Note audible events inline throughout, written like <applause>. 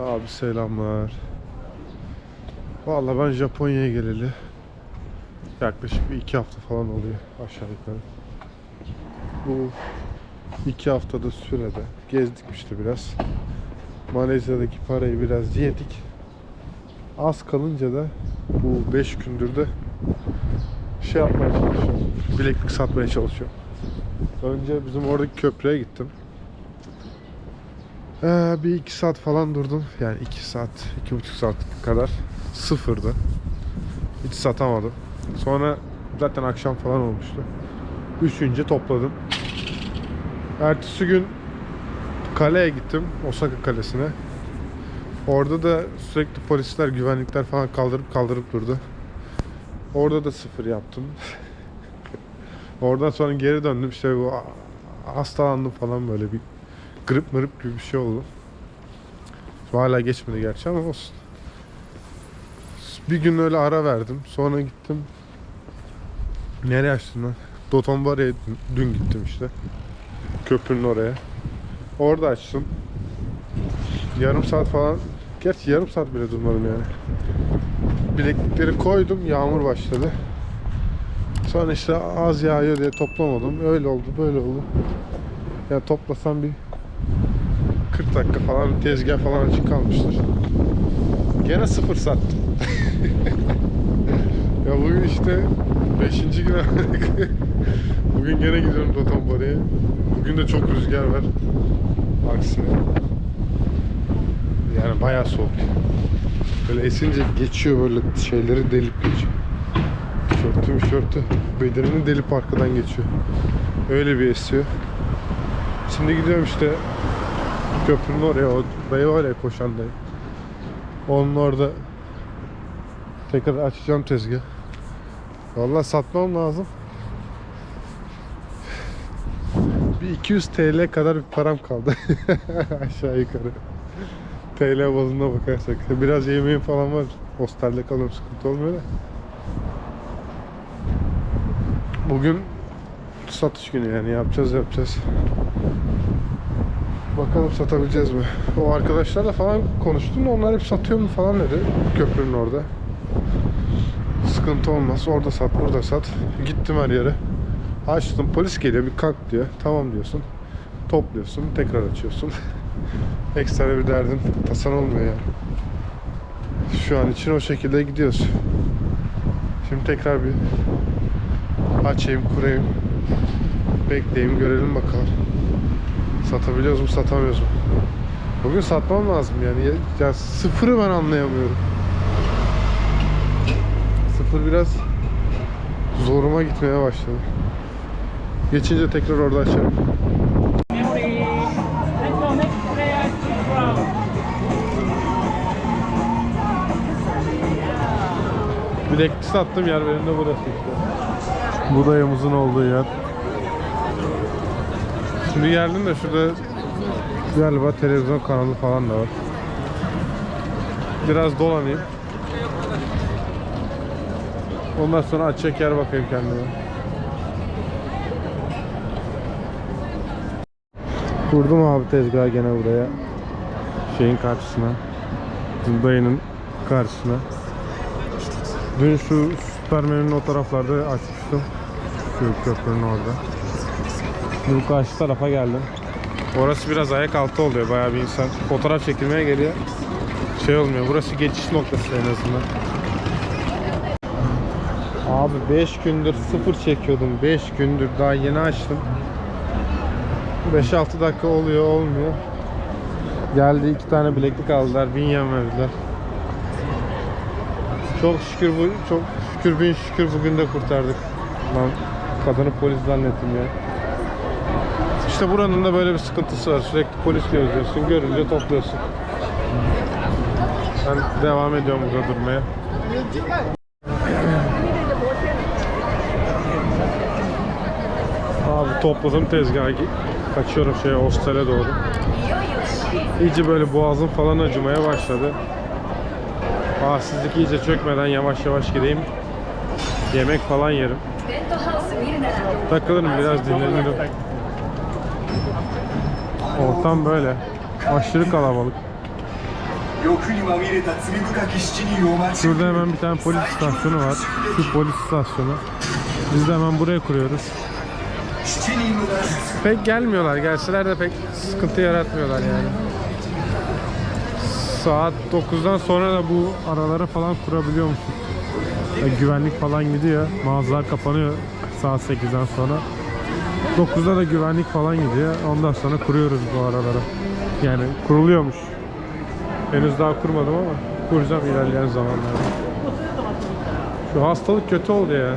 Abi selamlar. Vallahi ben Japonya'ya geleli yaklaşık bir iki hafta falan oluyor aşağı yukarı. Bu iki haftada sürede gezdik işte biraz. Malezya'daki parayı biraz yedik. Az kalınca da bu 5 gündür de şey yapmaya çalışıyorum. Bileklik satmaya çalışıyorum. Önce bizim oradaki köprüye gittim. Ee, bir iki saat falan durdum. Yani iki saat, iki buçuk saat kadar sıfırdı. Hiç satamadım. Sonra zaten akşam falan olmuştu. Üçüncü topladım. Ertesi gün kaleye gittim. Osaka kalesine. Orada da sürekli polisler, güvenlikler falan kaldırıp kaldırıp durdu. Orada da sıfır yaptım. <laughs> Oradan sonra geri döndüm işte bu hastalandım falan böyle bir grip mırıp gibi bir şey oldu. Şu hala geçmedi gerçi ama olsun. Bir gün öyle ara verdim. Sonra gittim. Nereye açtım lan? Dotonbare'ye dün gittim işte. Köprünün oraya. Orada açtım. Yarım saat falan. Gerçi yarım saat bile durmadım yani. Bileklikleri koydum. Yağmur başladı. Sonra işte az yağıyor diye toplamadım. Öyle oldu, böyle oldu. Ya toplasam bir 40 dakika falan tezgah falan açık kalmıştır. Gene sıfır sattım. <laughs> ya bugün işte 5. gün <laughs> Bugün gene gidiyorum Dotonbare'ye. Bugün de çok rüzgar var. Aksine. Yani bayağı soğuk. Böyle esince geçiyor böyle şeyleri delip geçiyor. Tişörtü mişörtü bedenini delip arkadan geçiyor. Öyle bir esiyor. Şimdi gidiyorum işte köprünün oraya, o dayı var ya koşan dayı. Onun orada tekrar açacağım tezgah. Vallahi satmam lazım. Bir 200 TL kadar bir param kaldı. <laughs> Aşağı yukarı. TL bazında bakarsak. Biraz yemeğim falan var. Hostelde kalıyorum sıkıntı olmuyor da. Bugün satış günü yani yapacağız yapacağız. Bakalım satabileceğiz mi? O arkadaşlarla falan konuştum onlar hep satıyor mu falan dedi köprünün orada. Sıkıntı olmaz. Orada sat, burada sat. Gittim her yere. Açtım. Polis geliyor bir kalk diyor. Tamam diyorsun. Topluyorsun. Tekrar açıyorsun. <laughs> Ekstra bir derdin tasan olmuyor yani. Şu an için o şekilde gidiyoruz. Şimdi tekrar bir açayım, kurayım. Bekleyeyim, görelim bakalım. Satabiliyoruz mu, satamıyoruz mu? Bugün satmam lazım yani. Ya, ya sıfırı ben anlayamıyorum. Sıfır biraz zoruma gitmeye başladı. Geçince tekrar orada açarım. Bileklik sattım yer benim de burası işte. Bu dayımızın olduğu yer. Şimdi geldim de şurada galiba televizyon kanalı falan da var. Biraz dolanayım. Ondan sonra açacak yer bakayım kendime. Kurdum abi tezgahı gene buraya. Şeyin karşısına. Dayının karşısına. Dün şu süpermenin o taraflarda açmıştım. Şu köprünün orada. Şimdi karşı tarafa geldim. Orası biraz ayak altı oluyor. Bayağı bir insan fotoğraf çekilmeye geliyor. Şey olmuyor. Burası geçiş noktası en azından. Abi 5 gündür sıfır çekiyordum. 5 gündür daha yeni açtım. 5-6 dakika oluyor olmuyor. Geldi iki tane bileklik aldılar. Bin yen verdiler. Çok şükür bu çok şükür bin şükür bugün de kurtardık. Lan kadını polis zannettim ya. İşte buranın da böyle bir sıkıntısı var. Sürekli polis gözlüyorsun. Görünce topluyorsun. Ben devam ediyorum burada durmaya. Abi topladım tezgahı. Kaçıyorum şeye hostele doğru. İyice böyle boğazım falan acımaya başladı. Halsizlik iyice çökmeden yavaş yavaş gideyim. Yemek falan yerim. Takılırım biraz dinlenirim. Ortam böyle. Aşırı kalabalık. Şurada hemen bir tane polis istasyonu var. Şu polis istasyonu. Biz de hemen buraya kuruyoruz. Pek gelmiyorlar. Gelseler de pek sıkıntı yaratmıyorlar yani. Saat 9'dan sonra da bu aralara falan kurabiliyor musun? Güvenlik falan gidiyor. Mağazalar kapanıyor saat 8'den sonra. 9'da da güvenlik falan gidiyor. Ondan sonra kuruyoruz bu aralara. Yani kuruluyormuş. Henüz daha kurmadım ama kuracağım ilerleyen zamanlarda. Şu hastalık kötü oldu ya.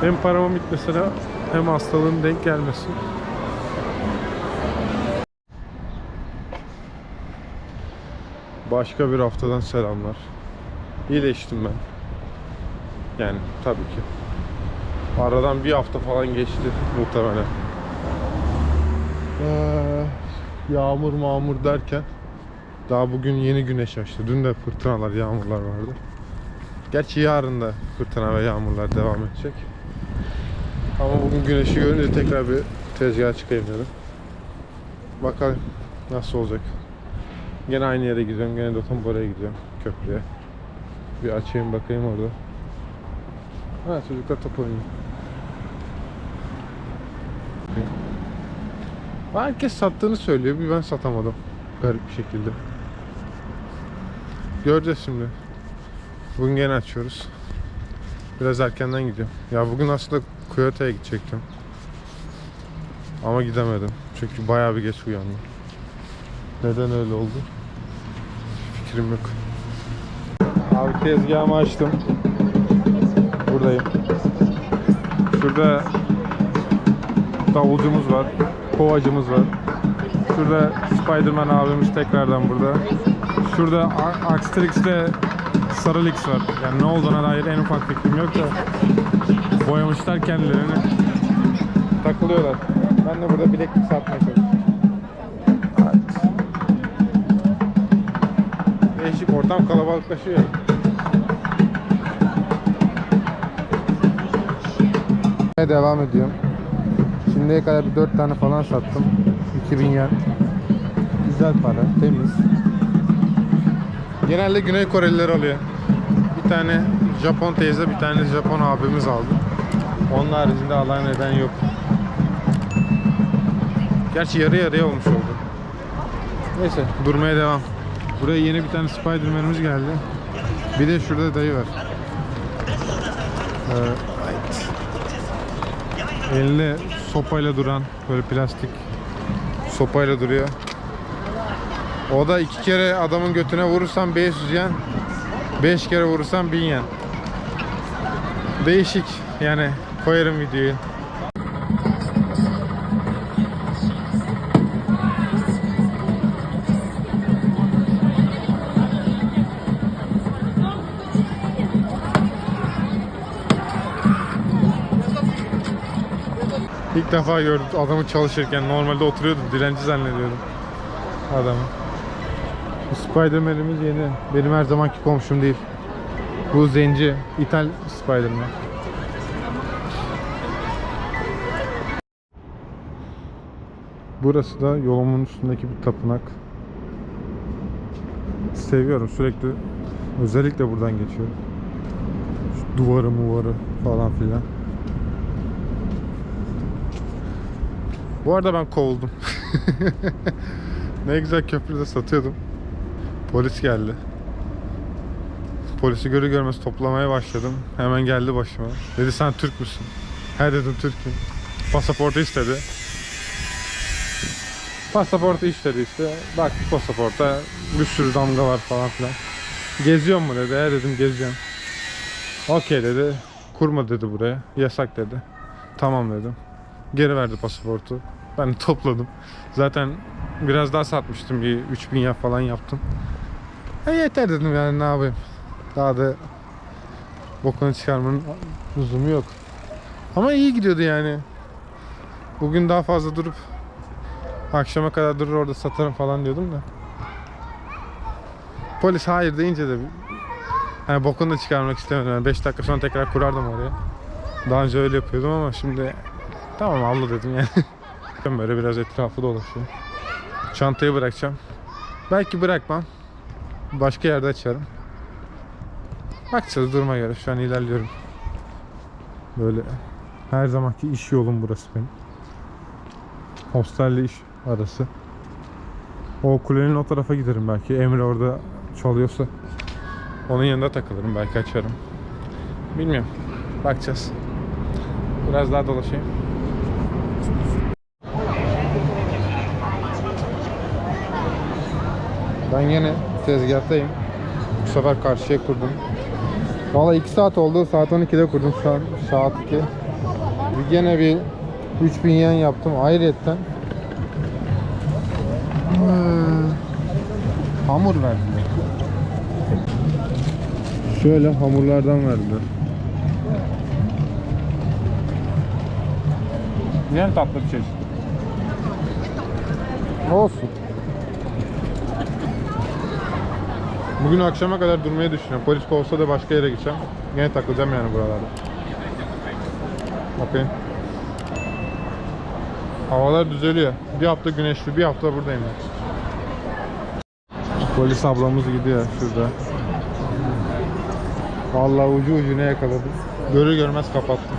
Hem paramın bitmesine hem hastalığın denk gelmesi. Başka bir haftadan selamlar. İyileştim ben. Yani tabii ki. Aradan bir hafta falan geçti muhtemelen. Ee, yağmur mağmur derken daha bugün yeni güneş açtı. Dün de fırtınalar, yağmurlar vardı. Gerçi yarın da fırtına ve yağmurlar devam edecek. Ama bugün güneşi görünce tekrar bir tezgaha çıkayım dedim. Bakalım nasıl olacak. Gene aynı yere gidiyorum. Gene Dotonbora'ya gidiyorum. Köprüye. Bir açayım bakayım orada. Ha çocuklar top oynuyor. Herkes sattığını söylüyor. Bir ben satamadım. Garip bir şekilde. Göreceğiz şimdi. Bugün gene açıyoruz. Biraz erkenden gidiyorum. Ya bugün aslında Kyoto'ya gidecektim. Ama gidemedim. Çünkü bayağı bir geç uyandım. Neden öyle oldu? Fikrim yok. Abi tezgahımı açtım. Buradayım. Şurada davulcumuz var. Kovacımız var. Şurada Spiderman abimiz tekrardan burada. Şurada A- Axtrix ile Sarılix var. Yani ne olduğuna dair en ufak fikrim yok da boyamışlar kendilerini. Takılıyorlar. Ben de burada bileklik satmaya çalışıyorum. Evet. Değişik ortam kalabalıklaşıyor. Devam ediyorum. Şimdiye kadar bir 4 tane falan sattım. 2000 yen. Güzel para, temiz. Genelde Güney Koreliler alıyor. Bir tane Japon teyze, bir tane Japon abimiz aldı. Onun haricinde alan neden yok. Gerçi yarı yarıya olmuş oldu. Neyse durmaya devam. Buraya yeni bir tane Spiderman'imiz geldi. Bir de şurada dayı var. Ee, elinde sopayla duran böyle plastik sopayla duruyor. O da iki kere adamın götüne vurursan 500 yen, 5 kere vurursan 1000 yen. Değişik yani koyarım videoyu. İlk defa gördüm adamı çalışırken normalde oturuyordum dilenci zannediyordum adamı. Bu Spiderman'imiz yeni. Benim her zamanki komşum değil. Bu zenci. İthal Spiderman. Burası da yolumun üstündeki bir tapınak. Seviyorum sürekli. Özellikle buradan geçiyorum. Şu duvarı muvarı falan filan. Bu arada ben kovuldum. <laughs> ne güzel köprüde satıyordum. Polis geldi. Polisi görü görmez toplamaya başladım. Hemen geldi başıma. Dedi sen Türk müsün? He dedim Türk'üm. Pasaportu istedi. Pasaportu istedi işte. Bak pasaporta bir sürü damga var falan filan. Geziyor mu dedi. He dedim geziyorum. Okey dedi. Kurma dedi buraya. Yasak dedi. Tamam dedim. Geri verdi pasaportu. Ben topladım. Zaten biraz daha satmıştım. Bir 3000 ya falan yaptım. E yeter dedim yani ne yapayım. Daha da bokunu çıkarmanın lüzumu yok. Ama iyi gidiyordu yani. Bugün daha fazla durup akşama kadar durur orada satarım falan diyordum da. Polis hayır deyince de yani bokunu da çıkarmak istemedim. Yani 5 dakika sonra tekrar kurardım oraya. Daha önce öyle yapıyordum ama şimdi tamam abla dedim yani. <laughs> Böyle biraz etrafı dolaşıyorum. Çantayı bırakacağım. Belki bırakmam. Başka yerde açarım. Bakacağız duruma göre. Şu an ilerliyorum. Böyle her zamanki iş yolum burası benim. Hostelli iş arası. O kulenin o tarafa giderim belki. Emre orada çalıyorsa. Onun yanında takılırım belki açarım. Bilmiyorum. Bakacağız. Biraz daha dolaşayım. Ben yine tezgahtayım. Bu sefer karşıya kurdum. Valla 2 saat oldu. Saat 12'de kurdum şu an. Saat 2. Bir Gene bir 3000 yen yaptım ayrıyetten. Hmm, Hamur verdiler. Şöyle hamurlardan verdiler. Yani tatlı bir çeşit. Olsun. Bugün akşama kadar durmayı düşünüyorum. Polis kovsa da başka yere gideceğim. Yine takılacağım yani buralarda. Bakayım. Havalar düzeliyor. Bir hafta güneşli, bir hafta buradayım ben. Polis ablamız gidiyor şurada. Vallahi ucu ucuna yakaladı. Görür görmez kapattı.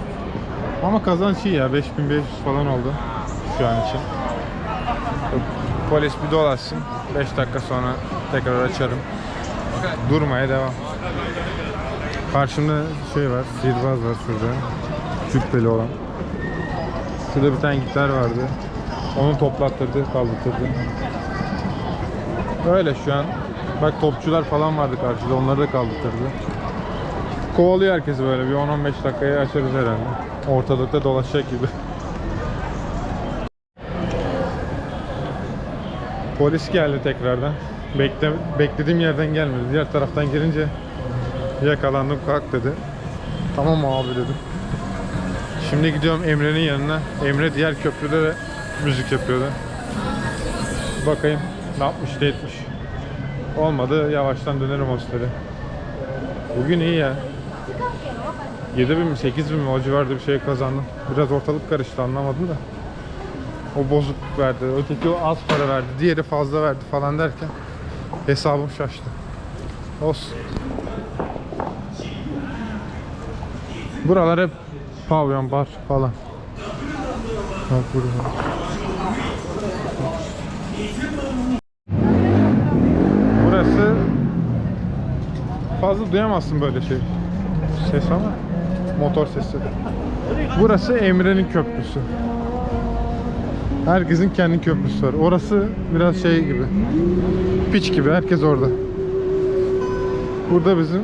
Ama kazanç iyi ya. 5500 falan oldu şu an için. Polis bir dolaşsın. 5 dakika sonra tekrar açarım. Durmaya devam. Karşımda şey var, sihirbaz var şurada. Cübbeli olan. Şurada bir tane gitar vardı. Onu toplattırdı, kaldırtırdı. Öyle şu an. Bak topçular falan vardı karşıda, onları da kaldırtırdı. Kovalıyor herkesi böyle bir 10-15 dakikaya açarız herhalde. Ortalıkta dolaşacak gibi. Polis geldi tekrardan. Bekle, beklediğim yerden gelmedi. Diğer taraftan girince yakalandım kalk dedi. Tamam abi dedim. Şimdi gidiyorum Emre'nin yanına. Emre diğer köprüde de müzik yapıyordu. Bakayım ne yapmış ne etmiş. Olmadı yavaştan dönerim hostele. Bugün iyi ya. 7 bin mi 8 bin mi o civarda bir şey kazandım. Biraz ortalık karıştı anlamadım da. O bozuk verdi. Öteki o az para verdi. Diğeri fazla verdi falan derken hesabım şaştı. Olsun. Buralar hep pavyon, bar falan. Bak burada. Burası fazla duyamazsın böyle şey. Ses ama motor sesi. Burası Emre'nin köprüsü. Herkesin kendi köprüsü var. Orası biraz şey gibi. Piç gibi. Herkes orada. Burada bizim